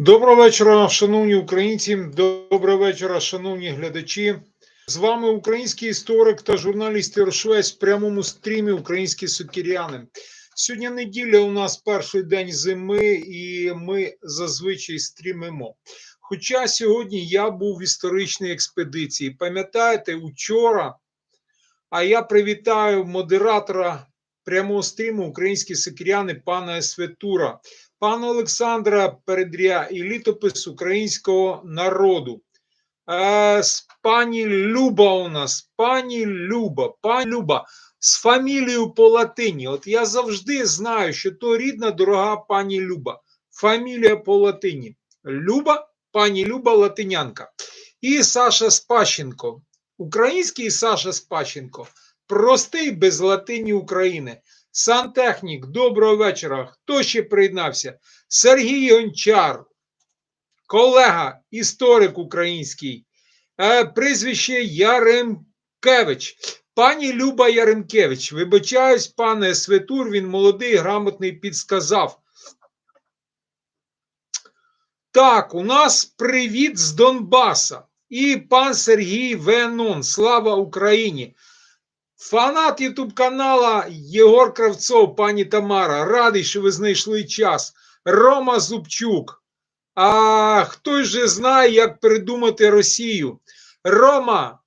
Доброго вечора, шановні українці. Доброго вечора, шановні глядачі. З вами український історик та журналіст Єрошвець в прямому стрімі Українські сукіряни. Сьогодні неділя у нас перший день зими, і ми зазвичай стрімимо. Хоча сьогодні я був в історичній експедиції. Пам'ятаєте, учора, а я привітаю модератора прямого стріму Українські сукіряни пана Светура пана Олександра Передря і літопис українського народу. Е, з пані Люба у нас, пані Люба, пані Люба з фамілією по латині. От я завжди знаю, що то рідна, дорога пані Люба. Фамілія по латині. Люба, пані Люба Латинянка. І Саша Спащенко. Український Саша Спащенко. Простий без латині України. Сантехнік, доброго вечора. Хто ще приєднався? Сергій Гончар, колега, історик український, е, прізвище Яремкевич. Пані Люба Яремкевич, вибачаюсь, пане Светур, він молодий, грамотний, підсказав. Так, у нас привіт з Донбаса. І пан Сергій Венон. Слава Україні! Фанат Ютуб канала Єгор Кравцов, пані Тамара. Радий, що ви знайшли час. Рома Зубчук. А хтось же знає, як придумати Росію. Рома,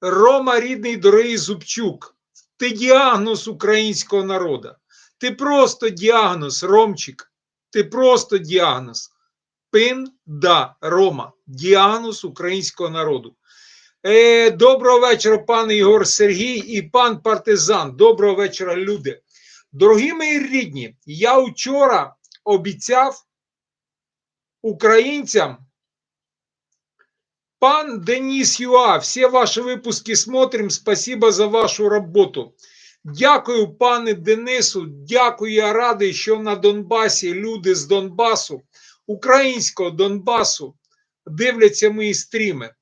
Рома, рідний дорогий Зубчук. Ти діагноз українського народу. Ти просто діагноз, Ромчик. Ти просто діагноз. Пин да, Рома. Діагноз українського народу. Е, Доброго вечора, пан Ігор Сергій і пан партизан. Доброго вечора, люди. Дорогі мої рідні, я вчора обіцяв українцям. Пан Деніс Юа, всі ваші випуски смотрим. Спасибо за вашу роботу. Дякую, пане Денису. Дякую, я радий, що на Донбасі люди з Донбасу, українського Донбасу, дивляться мої стріми.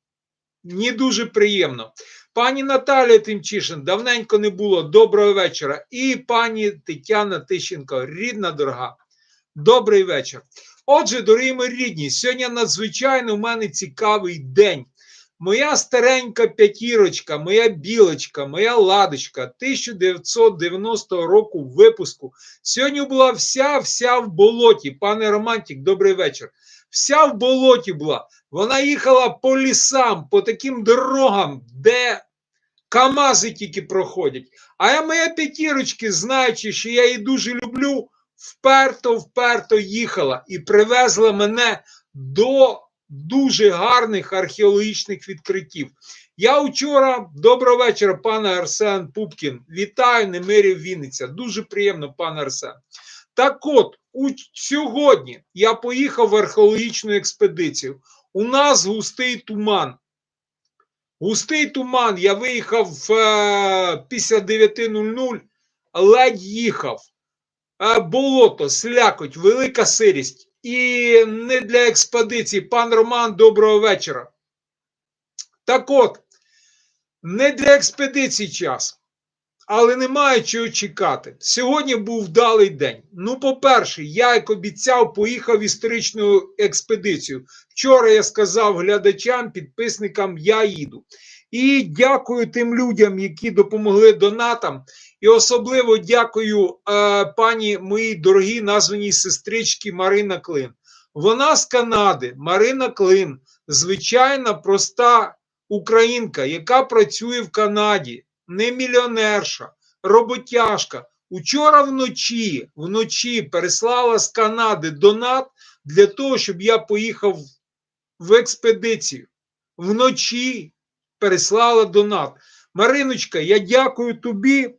Мені дуже приємно. Пані Наталія Тимчишин, давненько не було. Доброго вечора. І пані Тетяна Тищенко, рідна дорога. Добрий вечір. Отже, дорогі мої рідні, сьогодні надзвичайно в мене цікавий день. Моя старенька п'ятірочка, моя білочка, моя ладочка 1990 року випуску. Сьогодні була вся-вся в болоті. Пане Романтик, добрий вечір. Вся в болоті була. Вона їхала по лісам, по таким дорогам, де Камази тільки проходять. А я моя п'ятірочки, знаючи, що я її дуже люблю, вперто-вперто їхала і привезла мене до дуже гарних археологічних відкриттів. Я вчора, доброго вечора, пане Арсен Пупкін. Вітаю, Немирів Вінниця. Дуже приємно, пане Арсен. Так от, у, сьогодні я поїхав в археологічну експедицію. У нас густий туман. Густий туман. Я виїхав е, після 9.00, ледь їхав. Е, болото, слякоть, велика сирість. І не для експедиції. Пан Роман, доброго вечора. Так от, не для експедиції час. Але немає чого чекати. Сьогодні був вдалий день. Ну, по-перше, я, як обіцяв, поїхав в історичну експедицію. Вчора я сказав глядачам, підписникам, я їду. І дякую тим людям, які допомогли донатам. І особливо дякую е, пані моїй дорогій названій сестричці Марина Клин. Вона з Канади, Марина Клин, звичайна проста українка, яка працює в Канаді не мільйонерша, роботяжка. Учора вночі вночі переслала з Канади донат для того, щоб я поїхав в експедицію. Вночі переслала донат. Мариночка, я дякую тобі,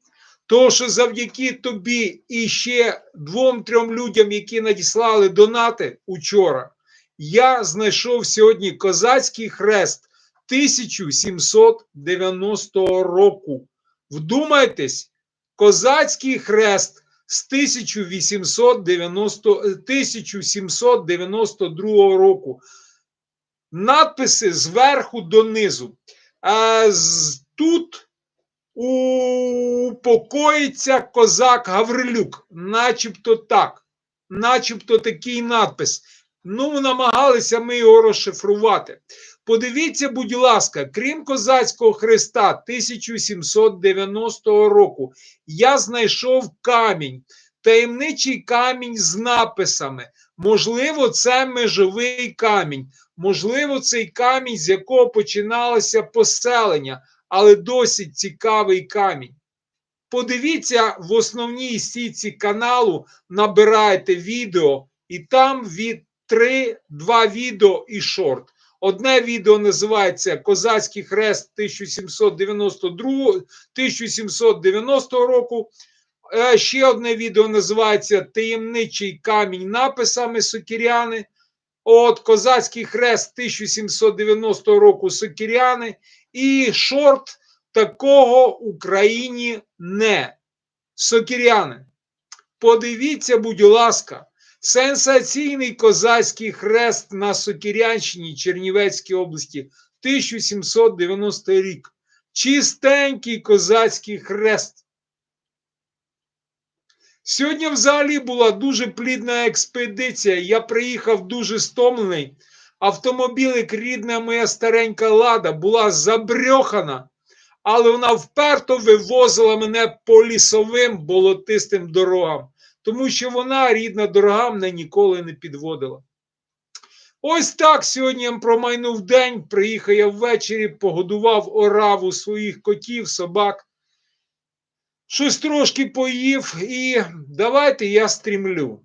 тому що завдяки тобі і ще двом-трьом людям, які надіслали донати учора, я знайшов сьогодні козацький хрест. 1790 року. Вдумайтесь, козацький хрест з 1890, 1792 року. Надписи зверху донизу. А тут упокоїться козак Гаврилюк, начебто так, начебто такий надпис. Ну, намагалися ми його розшифрувати. Подивіться, будь ласка, крім козацького хреста 1790 року, я знайшов камінь, таємничий камінь з написами. Можливо, це межовий камінь, можливо, цей камінь, з якого починалося поселення, але досить цікавий камінь. Подивіться в основній сітці каналу, набирайте відео, і там від 3, 2 відео і шорт. Одне відео називається Козацький хрест 1792 1790 року. Е, Ще одне відео називається Таємничий камінь написами Сокіряни. От Козацький хрест 1790 року Сокіряни. І шорт такого Україні не. Сокіряни. Подивіться, будь ласка, сенсаційний козацький хрест на Сокірянщині Чернівецькій області 1790 рік. Чистенький козацький хрест. Сьогодні взагалі була дуже плідна експедиція. Я приїхав дуже стомлений. Автомобілик, рідна моя старенька лада, була забрьохана, але вона вперто вивозила мене по лісовим болотистим дорогам, тому що вона, рідна дорога, мене ніколи не підводила. Ось так сьогодні промайнув день, приїхав я ввечері, погодував ораву своїх котів, собак. Щось трошки поїв, і давайте я стрімлю.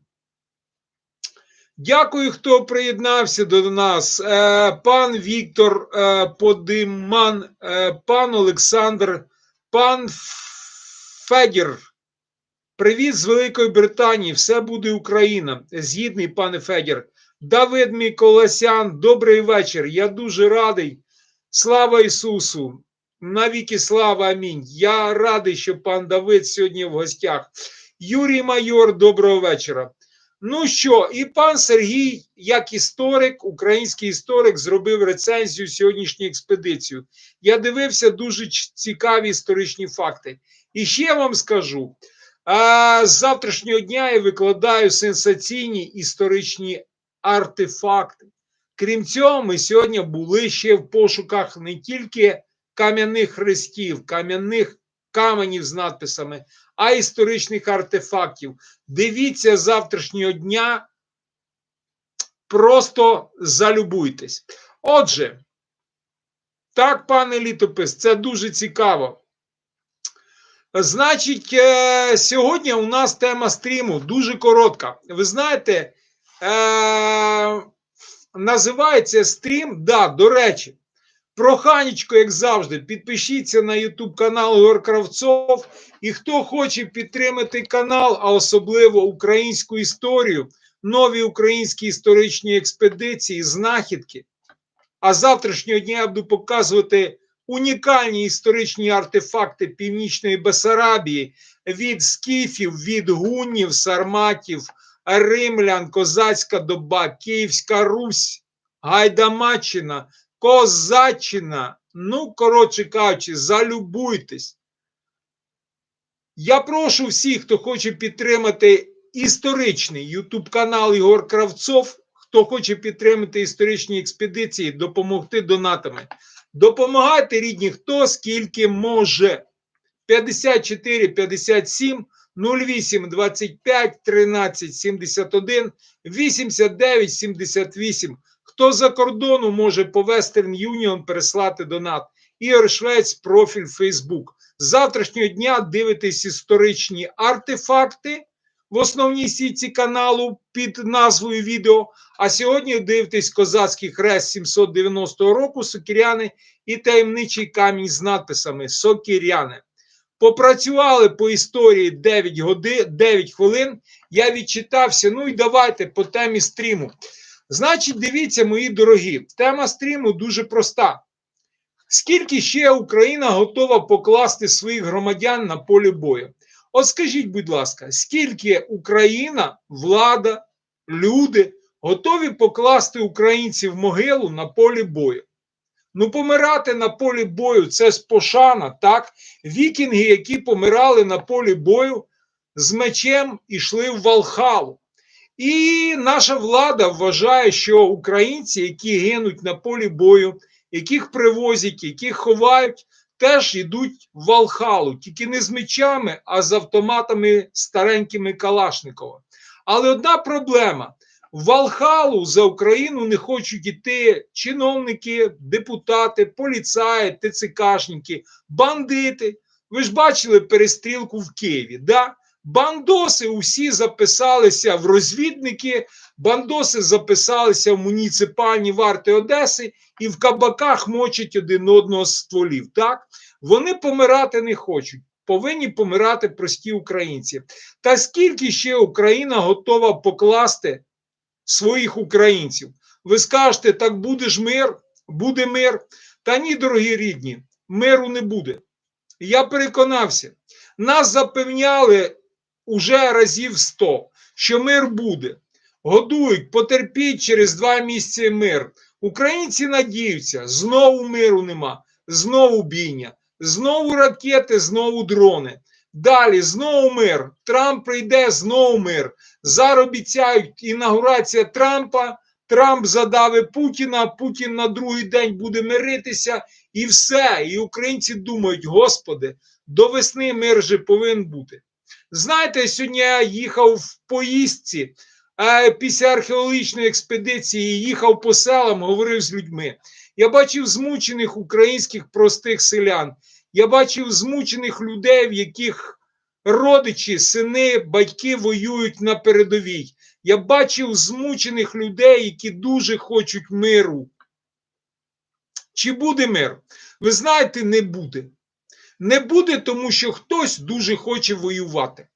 Дякую, хто приєднався до нас. Е, Пан Віктор е, Подиман, е, пан Олександр, пан Федір. Привіт з Великої Британії. Все буде Україна. Згідний, пане Федір. Давид Миколасян, добрий вечір. Я дуже радий. Слава Ісусу! Навіки слава амінь. Я радий, що пан Давид сьогодні в гостях. Юрій Майор, доброго вечора. Ну що, і пан Сергій, як історик, український історик, зробив рецензію сьогоднішньої експедиції. Я дивився дуже цікаві історичні факти. І ще вам скажу: з завтрашнього дня я викладаю сенсаційні історичні артефакти. Крім цього, ми сьогодні були ще в пошуках не тільки кам'яних хрестів, кам'яних каменів з надписами, а історичних артефактів. Дивіться завтрашнього дня, просто залюбуйтесь. Отже, так, пане літопис, це дуже цікаво. Значить, е, сьогодні у нас тема стріму дуже коротка. Ви знаєте, е, називається стрім, да, до речі, проханечко, як завжди, підпишіться на YouTube канал Ігор Кравцов. І хто хоче підтримати канал, а особливо українську історію, нові українські історичні експедиції, знахідки. А завтрашнього дня я буду показувати унікальні історичні артефакти Північної Бесарабії від скіфів, від гуннів, сарматів, римлян, козацька доба, Київська Русь, Гайдамаччина, Козаччина. Ну, коротше кажучи, залюбуйтесь. Я прошу всіх, хто хоче підтримати історичний YouTube канал Ігор Кравцов, хто хоче підтримати історичні експедиції, допомогти донатами. Допомагайте рідні, хто скільки може. 54 57 08 25 13 71 89 78. Хто за кордону може по Western Union переслати донат? Ігор Швець, профіль Facebook. З завтрашнього дня дивитесь історичні артефакти в основній сітці каналу під назвою відео. А сьогодні дивитесь козацький хрест 790 року Сокіряни і таємничий камінь з надписами Сокіряни. Попрацювали по історії 9 годин, 9 хвилин. Я відчитався. Ну і давайте по темі стріму. Значить, дивіться, мої дорогі, тема стріму дуже проста. Скільки ще Україна готова покласти своїх громадян на полі бою? От скажіть, будь ласка, скільки Україна, влада, люди готові покласти українців в могилу на полі бою? Ну, помирати на полі бою це ж пошана, так? Вікінги, які помирали на полі бою з мечем, ішли в Валхалу. І наша влада вважає, що українці, які гинуть на полі бою, яких привозять, яких ховають, теж йдуть в Валхалу, тільки не з мечами, а з автоматами старенькими Калашникова. Але одна проблема: в Валхалу за Україну не хочуть іти чиновники, депутати, поліцаї, ТЦКшники, бандити. Ви ж бачили перестрілку в Києві. да? Бандоси усі записалися в розвідники, бандоси записалися в муніципальні варти Одеси і в кабаках мочать один одного з стволів. Так? Вони помирати не хочуть. Повинні помирати прості українці. Та скільки ще Україна готова покласти своїх українців? Ви скажете, так буде ж мир, буде мир. Та ні, дорогі рідні, миру не буде. Я переконався, нас запевняли уже разів сто, що мир буде. Годують, потерпіть через два місяці мир. Українці надіються, знову миру нема, знову бійня, знову ракети, знову дрони. Далі знову мир. Трамп прийде, знову мир. Зараз обіцяють інаугурація Трампа. Трамп задавить Путіна, Путін на другий день буде миритися, і все. І українці думають, Господи, до весни мир же повинен бути. Знаєте, сьогодні я їхав в поїздці після археологічної експедиції, їхав по селам, говорив з людьми. Я бачив змучених українських простих селян. Я бачив змучених людей, в яких родичі, сини, батьки воюють на передовій. Я бачив змучених людей, які дуже хочуть миру. Чи буде мир? Ви знаєте, не буде. Не буде, тому що хтось дуже хоче воювати.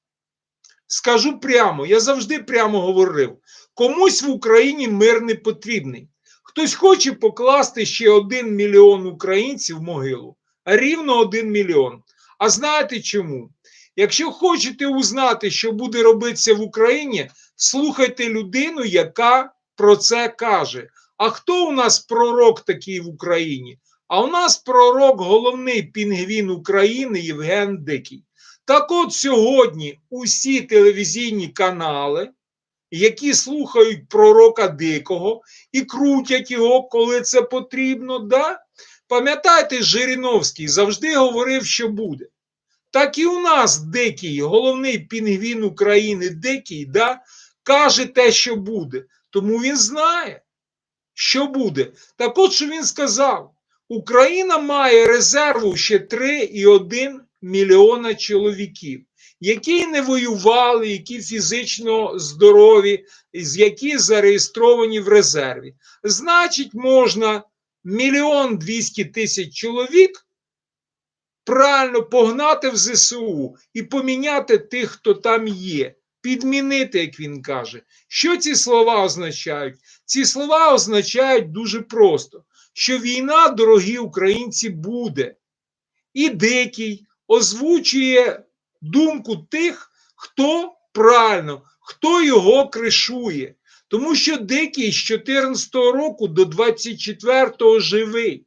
Скажу прямо, я завжди прямо говорив: комусь в Україні мир не потрібний. Хтось хоче покласти ще один мільйон українців в могилу, а рівно один мільйон. А знаєте чому? Якщо хочете узнати, що буде робитися в Україні, слухайте людину, яка про це каже. А хто у нас пророк такий в Україні? А у нас пророк, головний пінгвін України Євген Дикий. Так от сьогодні усі телевізійні канали, які слухають пророка Дикого і крутять його, коли це потрібно, да? пам'ятаєте, Жириновський завжди говорив, що буде. Так і у нас Дикий, головний пінгвін України Дикий, да, каже те, що буде. Тому він знає, що буде. Так от що він сказав. Україна має резерву ще 3,1 мільйона чоловіків, які не воювали, які фізично здорові, які зареєстровані в резерві. Значить, можна мільйон двісті тисяч чоловік правильно погнати в ЗСУ і поміняти тих, хто там є. Підмінити, як він каже. Що ці слова означають? Ці слова означають дуже просто що війна, дорогі українці, буде. І дикий озвучує думку тих, хто правильно, хто його кришує. Тому що дикий з 14 року до 24-го живий.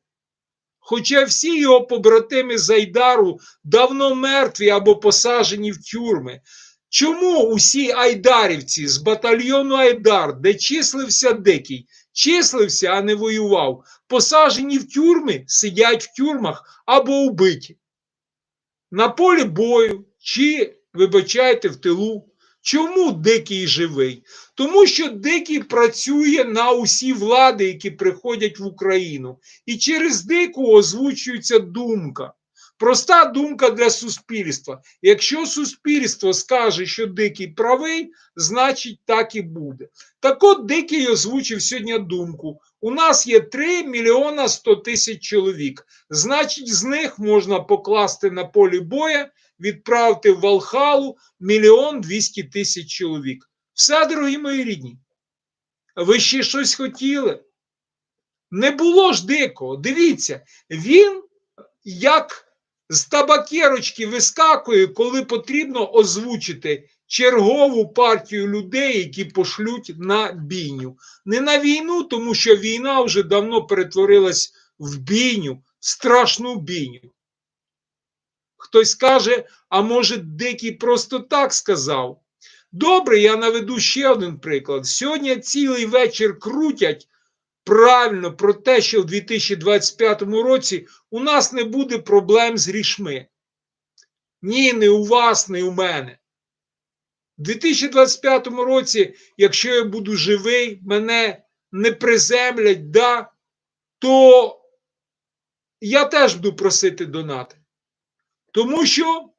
Хоча всі його побратими з Айдару давно мертві або посажені в тюрми. Чому усі айдарівці з батальйону Айдар, де числився дикий, числився, а не воював, посажені в тюрми, сидять в тюрмах або вбиті. На полі бою чи, вибачайте, в тилу. Чому дикий живий? Тому що дикий працює на усі влади, які приходять в Україну. І через дику озвучується думка. Проста думка для суспільства. Якщо суспільство скаже, що дикий правий, значить так і буде. Так от дикий озвучив сьогодні думку. У нас є 3 мільйона 100 тисяч чоловік. Значить, з них можна покласти на полі боя, відправити в Валхалу мільйон 200 тисяч чоловік. Все, дорогі мої рідні. Ви ще щось хотіли? Не було ж дикого. Дивіться, він як з табакерочки вискакує, коли потрібно озвучити чергову партію людей, які пошлють на бійню. Не на війну, тому що війна вже давно перетворилась в бійню, в страшну бійню. Хтось каже, а може, дикий просто так сказав. Добре, я наведу ще один приклад. Сьогодні цілий вечір крутять правильно про те, що в 2025 році у нас не буде проблем з грішми. Ні, не у вас, не у мене. У 2025 році, якщо я буду живий, мене не приземлять, да, то я теж буду просити донати. Тому що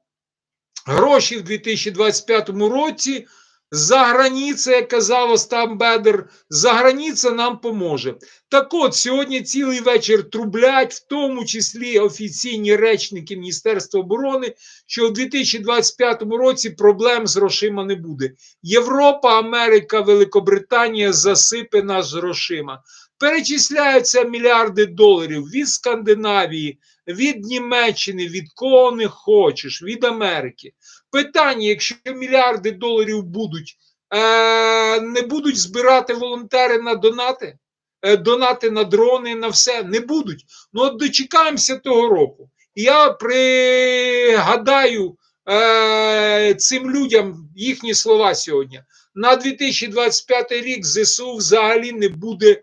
гроші в 2025 році за границя, як казав Остап Бедер, за границя нам поможе. Так от, сьогодні цілий вечір трублять, в тому числі офіційні речники Міністерства оборони, що в 2025 році проблем з грошима не буде. Європа, Америка, Великобританія засипе нас грошима. Перечисляються мільярди доларів від Скандинавії, від Німеччини, від кого не хочеш, від Америки. Питання: якщо мільярди доларів будуть, е, не будуть збирати волонтери на донати, е, донати на дрони, на все, не будуть. Ну от дочекаємося того року. Я пригадаю е, цим людям їхні слова сьогодні. На 2025 рік ЗСУ взагалі не буде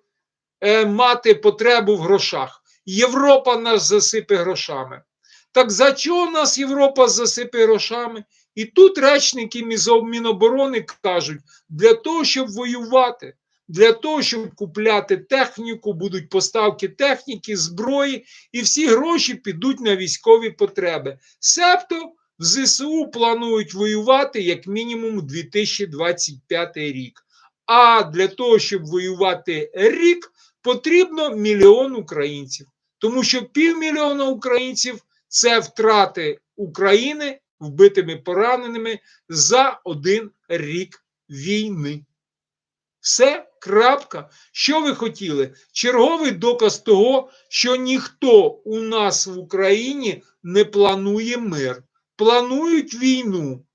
е, мати потребу в грошах. Європа нас засипе грошами. Так за чого нас Європа засипе грошами? І тут речники Міноборони кажуть, для того, щоб воювати, для того, щоб купляти техніку, будуть поставки техніки, зброї, і всі гроші підуть на військові потреби. Себто в ЗСУ планують воювати як мінімум 2025 рік. А для того, щоб воювати рік, потрібно мільйон українців. Тому що півмільйона українців це втрати України вбитими пораненими за один рік війни. Все, крапка. Що ви хотіли? Черговий доказ того, що ніхто у нас в Україні не планує мир. Планують війну.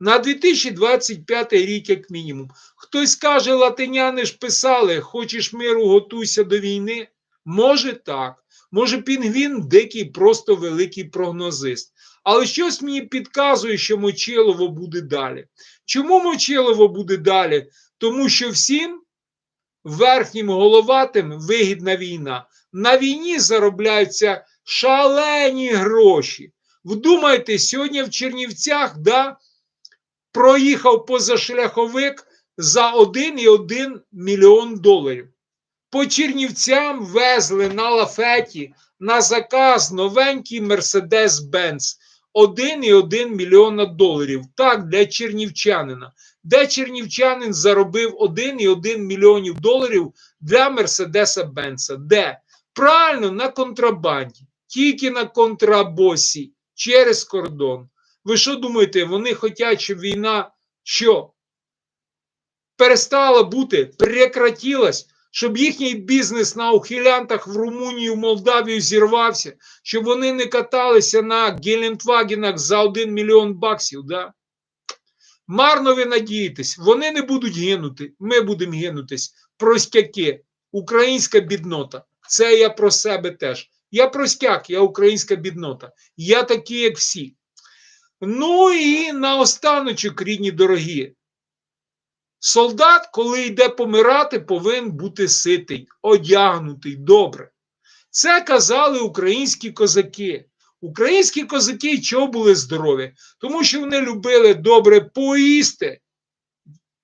На 2025 рік, як мінімум. Хтось каже, латиняни ж писали: хочеш миру, готуйся до війни. Може так. Може, Пінгвін дикий, просто великий прогнозист. Але щось мені підказує, що Мочилово буде далі. Чому Мочилово буде далі? Тому що всім верхнім головатим вигідна війна. На війні заробляються шалені гроші. Вдумайте, сьогодні в Чернівцях да, проїхав позашляховик за 1,1 мільйон доларів. По Чернівцям везли на лафеті на заказ новенький Mercedes-Benz 1,1 мільйона доларів. Так, для чернівчанина. Де чернівчанин заробив 1,1 мільйонів доларів для Мерседеса Бенца? Де? Правильно, на контрабанді. Тільки на контрабосі через кордон. Ви що думаєте, вони хочуть, щоб війна що? Перестала бути, прекратилась, щоб їхній бізнес на ухилянтах в Румунію, в Молдавію зірвався, щоб вони не каталися на Гелендвагенах за 1 мільйон баксів. Да? Марно ви надієтесь, вони не будуть гинути, ми будемо гинутись. Простяки, українська біднота. Це я про себе теж. Я простяк, я українська біднота. Я такий, як всі. Ну і наостаночок, рідні дорогі. Солдат, коли йде помирати, повинен бути ситий, одягнутий, добре. Це казали українські козаки. Українські козаки чого були здорові? Тому що вони любили добре поїсти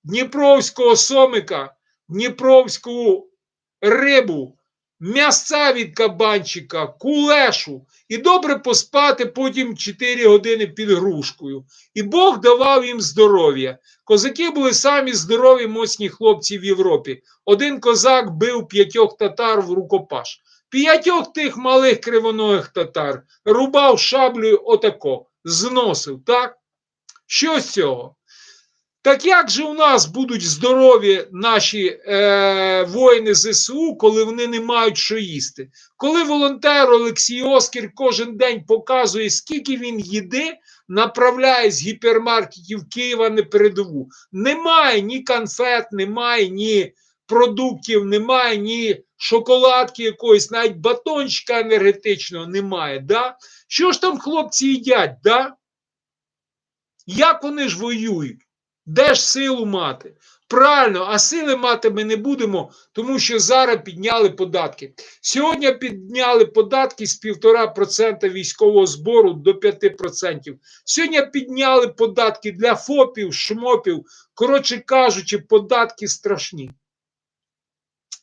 дніпровського сомика, дніпровську рибу, м'ясця від кабанчика, кулешу і добре поспати потім 4 години під грушкою. І Бог давав їм здоров'я. Козаки були самі здорові, моцні хлопці в Європі. Один козак бив п'ятьох татар в рукопаш. П'ятьох тих малих кривоногих татар рубав шаблею отако, зносив, так? Що з цього? Так як же у нас будуть здорові наші е, воїни ЗСУ, коли вони не мають що їсти? Коли волонтер Олексій Оскір кожен день показує, скільки він їде, направляє з гіпермаркетів Києва на передову. Немає ні конфет, немає ні продуктів, немає ні шоколадки якоїсь, навіть батончика енергетичного немає. Да? Що ж там хлопці їдять? Да? Як вони ж воюють? Де ж силу мати? Правильно, а сили мати ми не будемо, тому що зараз підняли податки. Сьогодні підняли податки з 1,5% військового збору до 5%. Сьогодні підняли податки для ФОПів, шмопів. Коротше кажучи, податки страшні.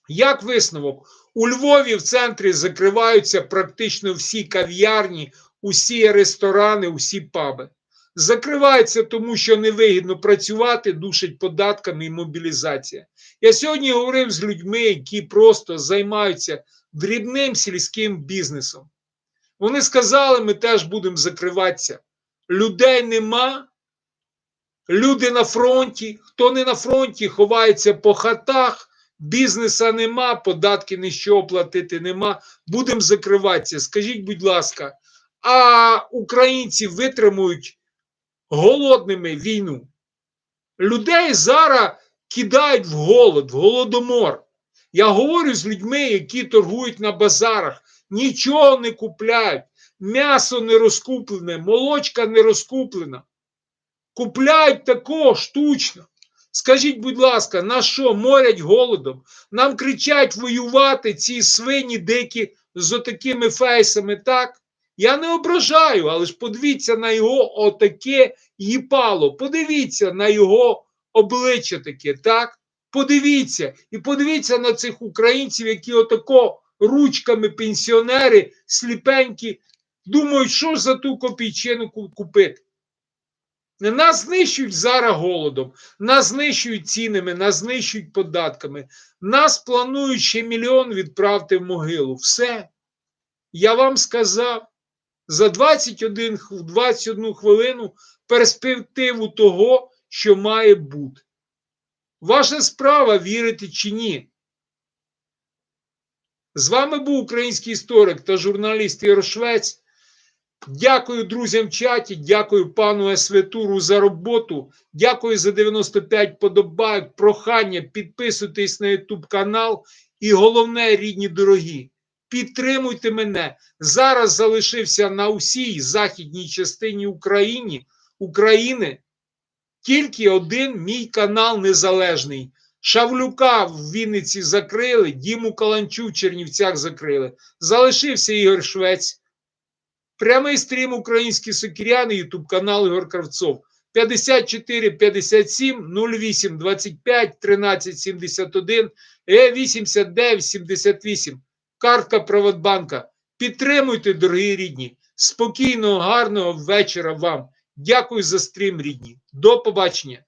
Як висновок, у Львові в центрі закриваються практично всі кав'ярні, усі ресторани, усі паби. Закриваються тому, що невигідно працювати, душать податками і мобілізація. Я сьогодні говорив з людьми, які просто займаються дрібним сільським бізнесом. Вони сказали, ми теж будемо закриватися. Людей нема, люди на фронті. Хто не на фронті, ховається по хатах, бізнеса нема, податки ні що оплатити нема. Будемо закриватися. Скажіть, будь ласка, а українці витримують голодними війну? Людей зараз кидають в голод, в голодомор. Я говорю з людьми, які торгують на базарах, нічого не купляють, м'ясо не розкуплене, молочка не розкуплена. Купляють такого штучно. Скажіть, будь ласка, на що морять голодом? Нам кричать воювати ці свині дикі з отакими фейсами, так? Я не ображаю, але ж подивіться на його отаке їпало. Подивіться на його обличчя таке, так? Подивіться. І подивіться на цих українців, які отако ручками пенсіонери, сліпенькі, думають, що ж за ту копійчину купити. Нас знищують зараз голодом, нас знищують цінами, нас знищують податками. Нас планують ще мільйон відправити в могилу. Все. Я вам сказав за 21, х- 21 хвилину перспективу того, що має бути. Ваша справа вірити чи ні. З вами був український історик та журналіст Ігор Швець. Дякую друзям в чаті, дякую пану Есветуру за роботу. Дякую за 95 подобайок, прохання, підписуйтесь на YouTube канал. І головне, рідні дорогі, підтримуйте мене. Зараз залишився на усій західній частині України, України тільки один мій канал незалежний. Шавлюка в Вінниці закрили, Діму Каланчу в Чернівцях закрили. Залишився Ігор Швець. Прямий стрім українські сокіряни, Ютуб канал Ігор Кравцов. 54 57 08 25 13 71 е 89 78. Картка Приватбанка. Підтримуйте, дорогі рідні. Спокійного, гарного вечора вам. Дякую за стрім, рідні. До побачення.